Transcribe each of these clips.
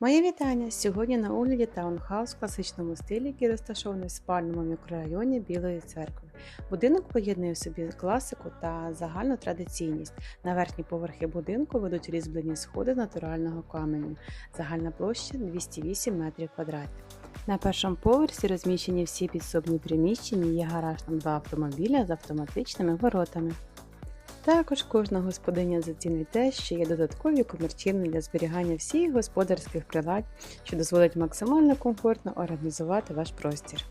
Моє вітання! Сьогодні на огляді таунхаус в класичному стилі, який розташований в спальному мікрорайоні Білої церкви. Будинок поєднує в собі класику та загальну традиційність. На верхні поверхи будинку ведуть різьблені сходи з натурального каменю. Загальна площа 208 метрів квадратних. На першому поверсі розміщені всі підсобні приміщення, є гараж на два автомобіля з автоматичними воротами. Також кожна господиня зацінить те, що є додаткові комірчини для зберігання всіх господарських прилад, що дозволить максимально комфортно організувати ваш простір.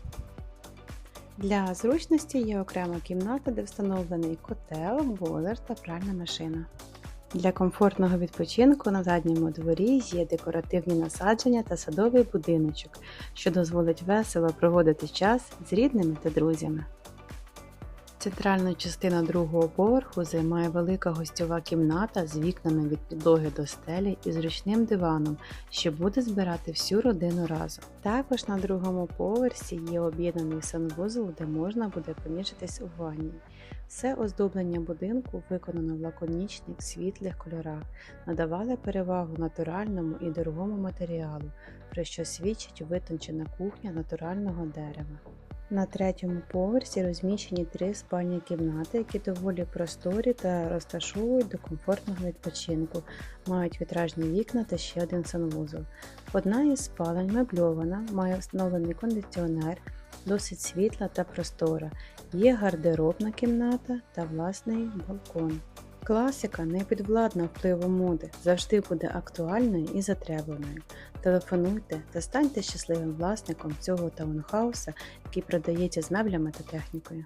Для зручності є окрема кімната, де встановлений котел, бойлер та пральна машина. Для комфортного відпочинку на задньому дворі є декоративні насадження та садовий будиночок, що дозволить весело проводити час з рідними та друзями. Центральну частину другого поверху займає велика гостьова кімната з вікнами від підлоги до стелі і зручним диваном, що буде збирати всю родину разом. Також на другому поверсі є об'єднаний санвузол, де можна буде поміщитись у ванні. Все оздоблення будинку виконано в лаконічних світлих кольорах, надавали перевагу натуральному і дорогому матеріалу, про що свідчить витончена кухня натурального дерева. На третьому поверсі розміщені три спальні кімнати, які доволі просторі та розташовують до комфортного відпочинку, мають вітражні вікна та ще один санвузол. Одна із спалень мебльована, має встановлений кондиціонер, досить світла та простора, є гардеробна кімната та власний балкон. Класика не підвладна впливу моди, завжди буде актуальною і затребуваною. Телефонуйте та станьте щасливим власником цього таунхауса, який продається з меблями та технікою.